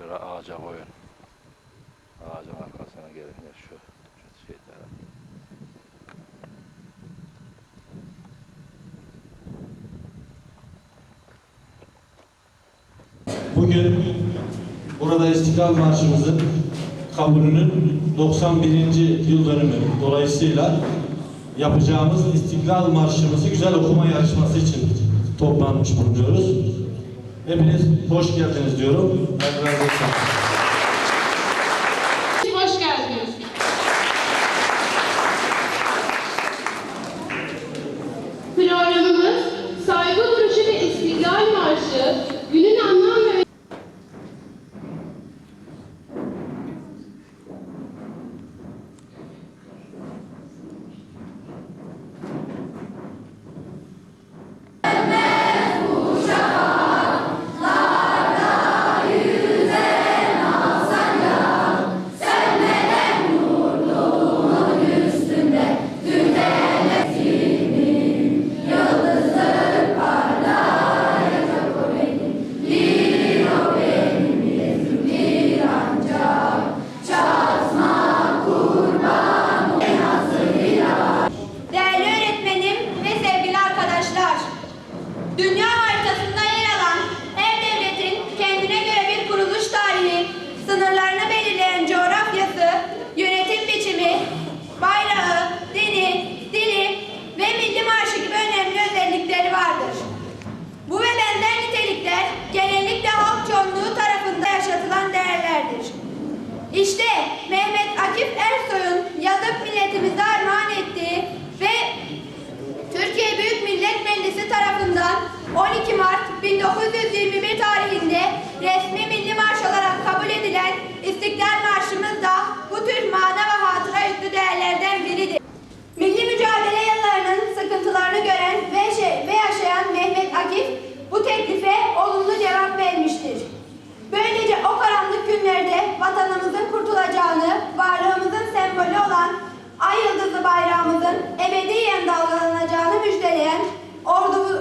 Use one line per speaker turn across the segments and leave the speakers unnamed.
Şöyle ağaca koyun. Ağacın arkasına gelin ya şu, şeylere.
Bugün burada İstiklal Marşımızın kabulünün 91. yıl dönümü dolayısıyla yapacağımız İstiklal Marşımızı güzel okuma yarışması için toplanmış bulunuyoruz. Hepiniz hoş geldiniz diyorum. Allah razı
milletimize armağan ettiği ve Türkiye Büyük Millet Meclisi tarafından 12 Mart 1921 tarihinde resmi milli marş olarak kabul edilen İstiklal Marşımız da bu tür mana ve hatıra yüklü değerlerden biridir. Milli mücadele yıllarının sıkıntılarını gören ve, şey, ve yaşayan Mehmet Akif bu teklife olumlu cevap vermiştir. Böylece o karanlık günlerde vatanımızın kurtulacağını, varlığımızın sembolü olan ay yıldızı bayrağımızın ebediyen dalgalanacağını müjdeleyen ordumu,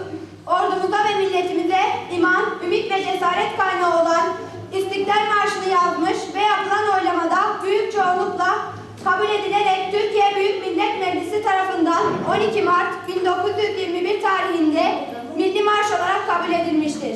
ordumuza ve milletimize iman, ümit ve cesaret kaynağı olan İstiklal Marşı'nı yazmış ve yapılan oylamada büyük çoğunlukla kabul edilerek Türkiye Büyük Millet Meclisi tarafından 12 Mart 1921 tarihinde Milli Marş olarak kabul edilmiştir.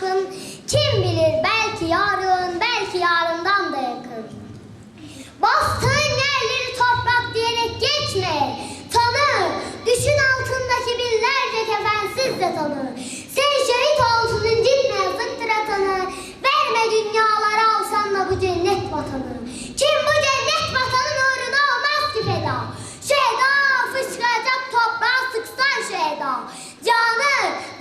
Hakkın. Kim bilir belki yarın, belki yarından da yakın. Bastığın yerleri toprak diyerek geçme. Tanı, düşün altındaki binlerce kefensiz de tanı. Sen şehit olsun incitme yazıktır atanı. Verme dünyalara alsan da bu cennet vatanı. Kim bu cennet vatanın uğruna olmaz ki feda. Şehda fışkıracak toprağa sıksan şehda.
hakkıdır.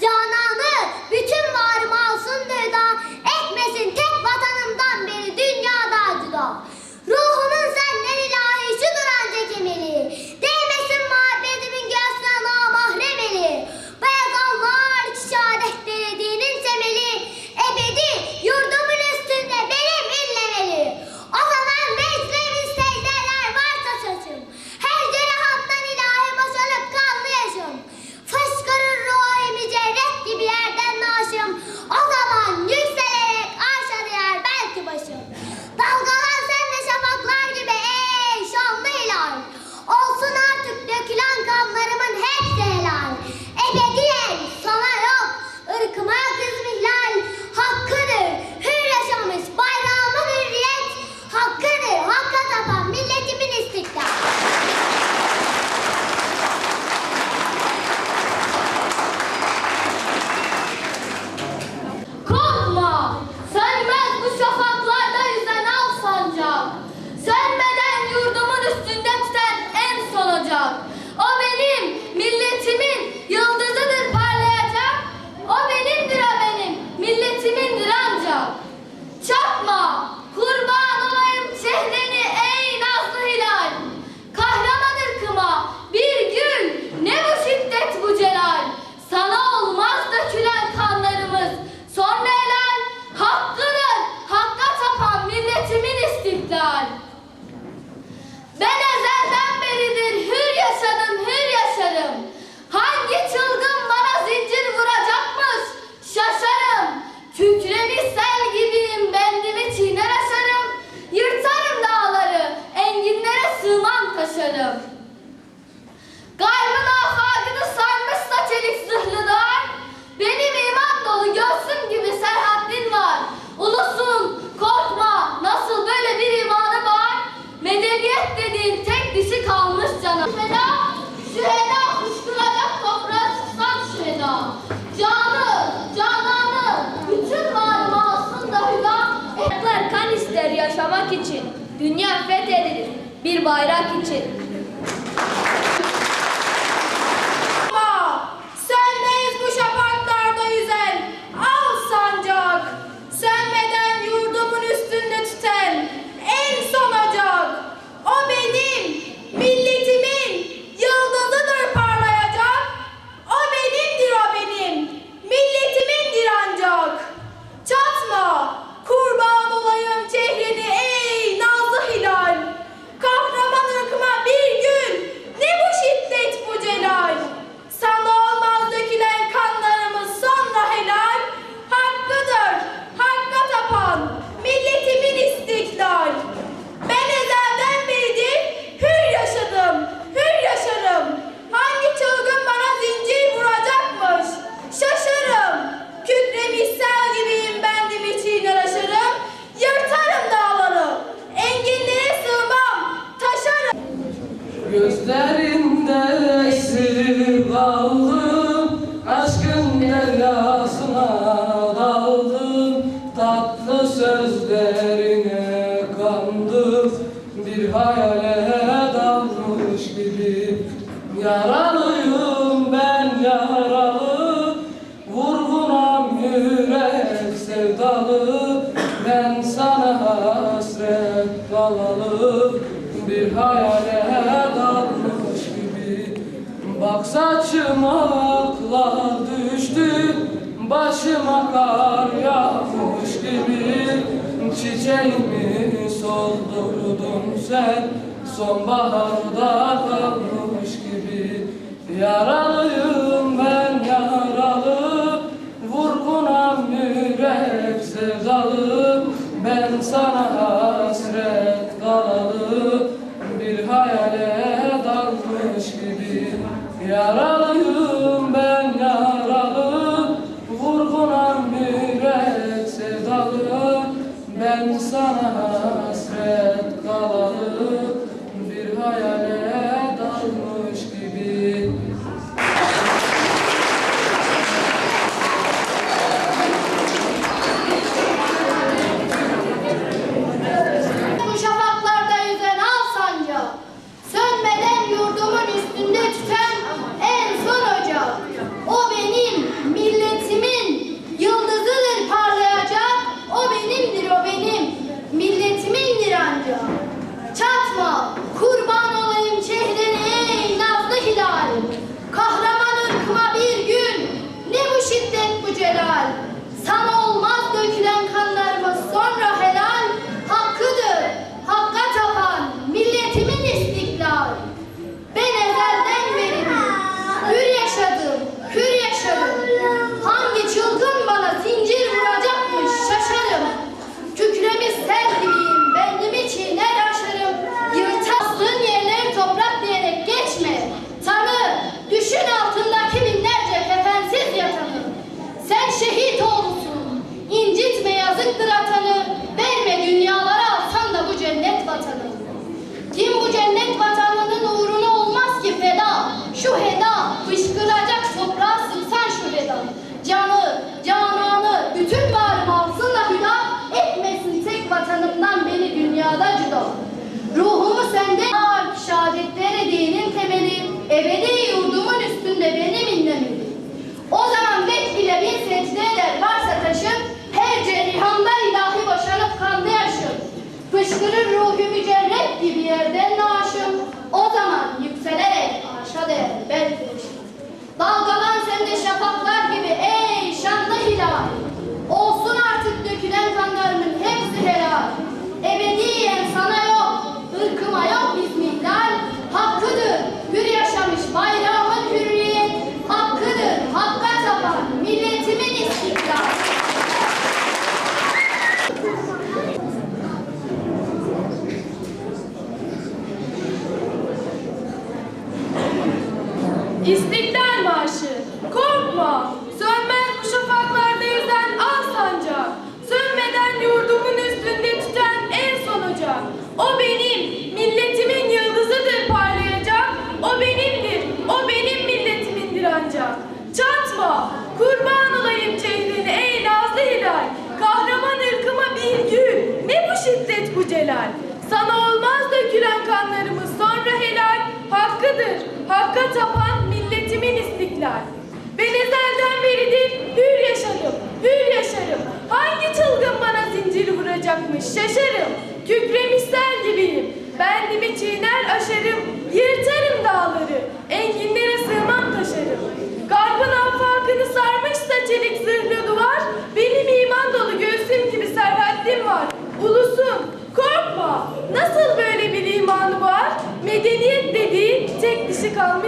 için dünya fethedilir bir bayrak için.
Başıma kar yağmış gibi Çiçeğimi soldurdun sen. Sonbaharda kalmış gibi Yaralıyım ben yaralı. Vurgunam yürek sevdalım Ben sana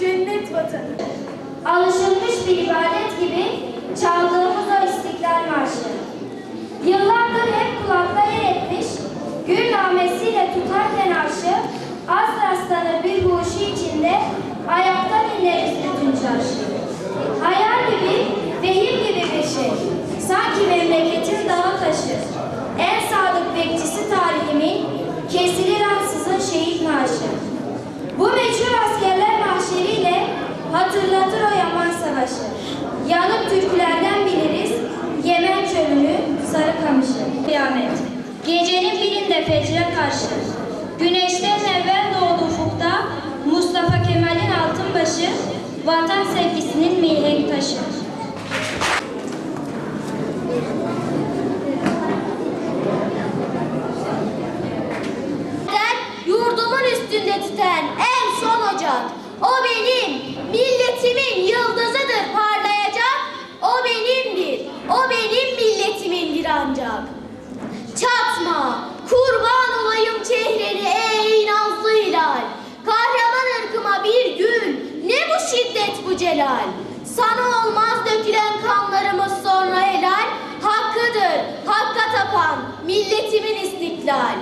cennet vatanı.
Alışılmış bir ibadet gibi çaldığımız o İstiklal Marşı. Yıllardır hep kulakta Yanık türkülerden biliriz Yemen çölünü, Sarıkamış'ı. Kıyamet. Gecenin birinde fecre karşı. Güneşten evvel doğdu ufukta Mustafa Kemal'in altın başı, vatan sevgisinin mihenk taşı. Celal. Sana olmaz dökülen kanlarımız sonra helal. Hakkıdır, hakka tapan milletimin istiklal.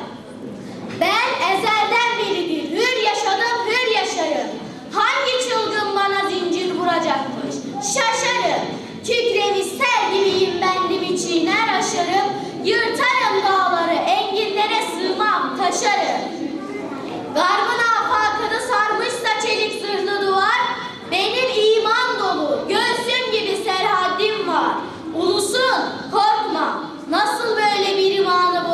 Ben ezelden beridir hür yaşadım, hür yaşarım. Hangi çılgın bana zincir vuracakmış? Şaşarım. Kükremiş sel gibiyim ben dibi çiğner aşarım. Yırtarım dağları, enginlere sığmam, taşarım. Garbın afakını sarmışsa çelik zırhlı benim iman dolu, göğsüm gibi serhadim var. Ulusun, korkma, nasıl böyle bir imanı boğar?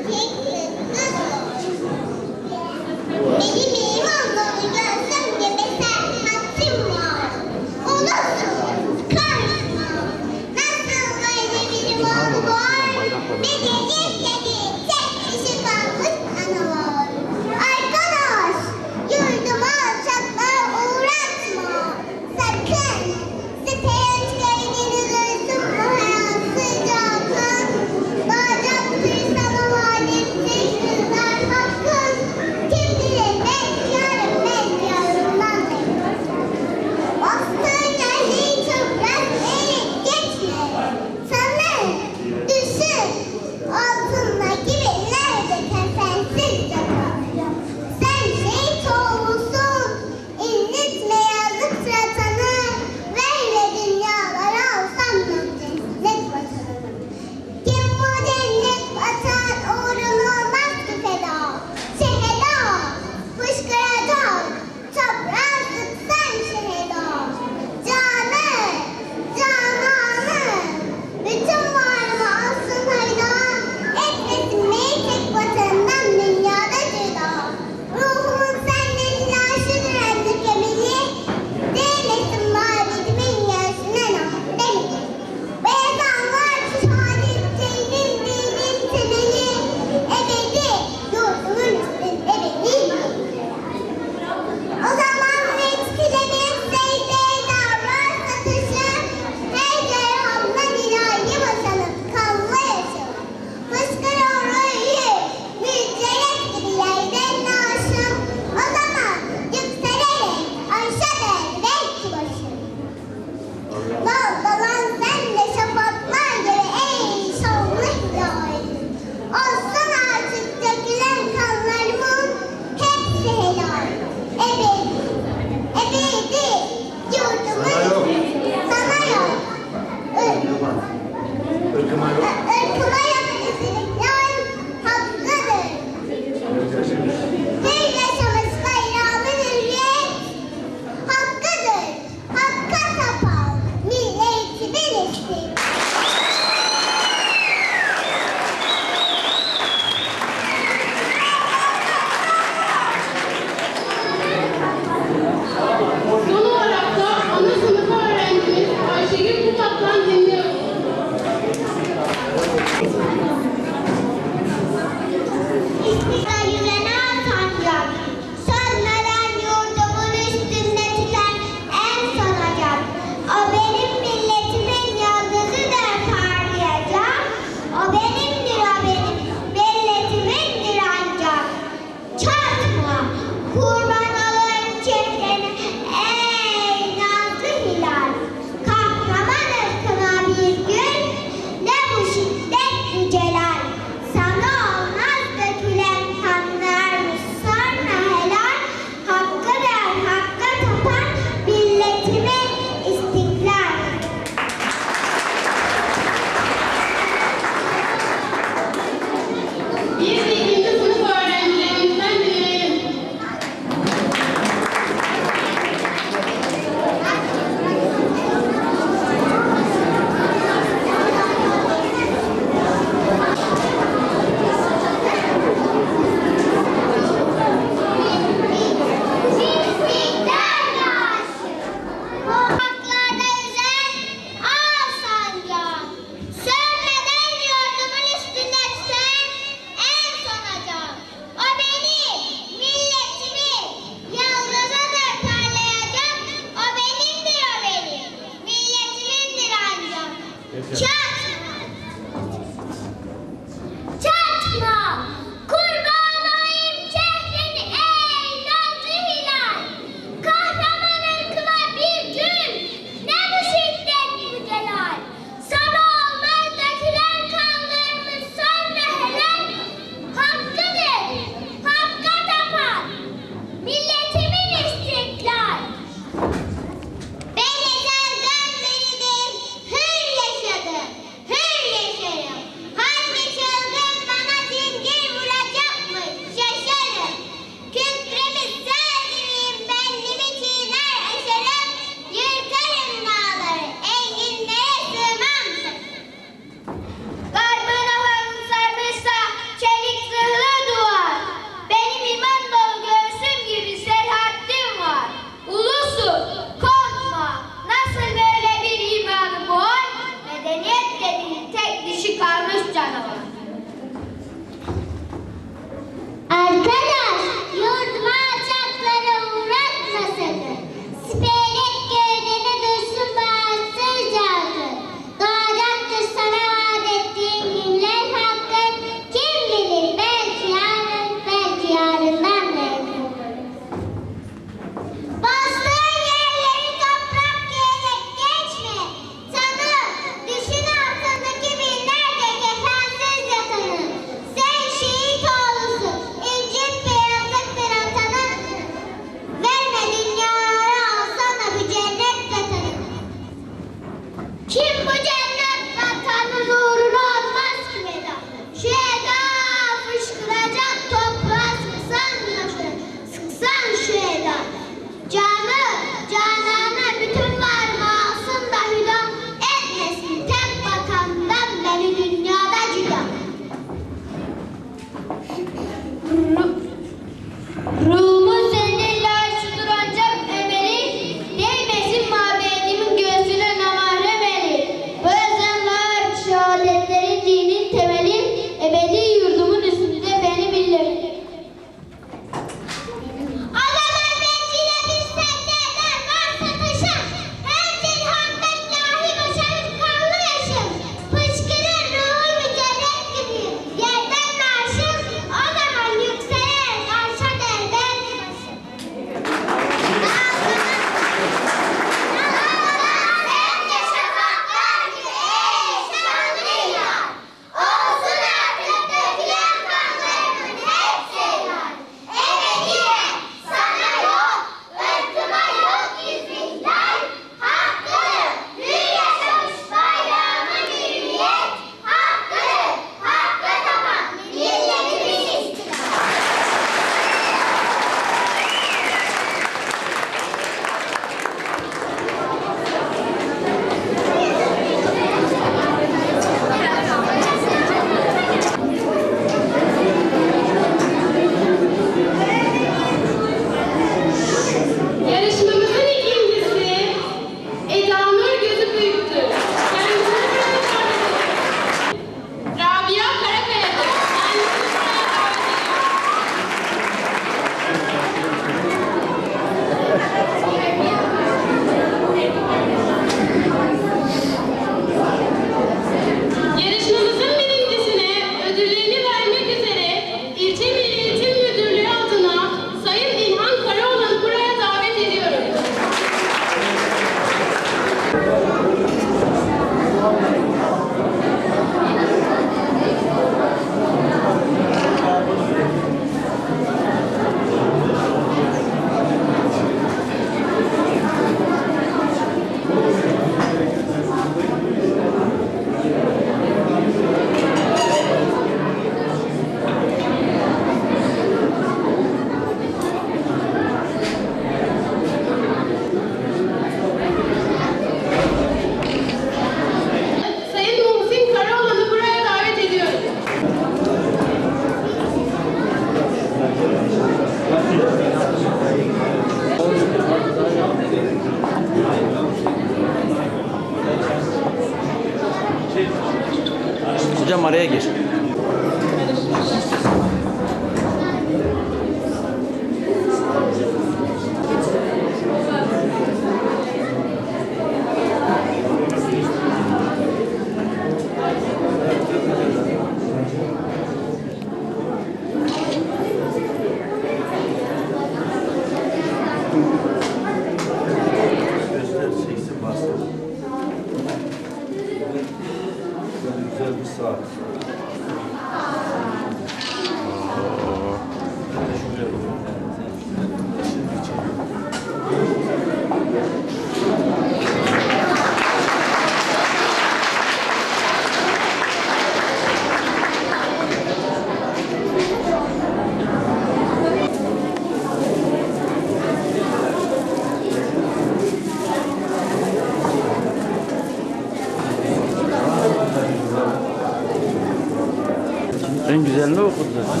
En güzelini okudu zaten.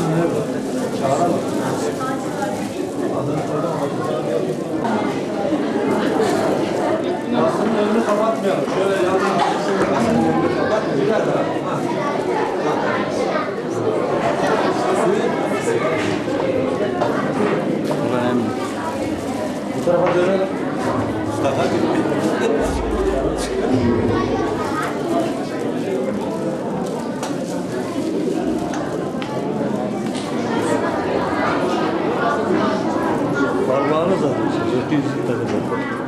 Aslında önünü kapatmayalım. Şöyle yandan aslında önünü kapatmayalım. Biraz daha. Buraya Bu
tarafa dönelim. Mustafa
Parmağını zaten. 800 tane zaten.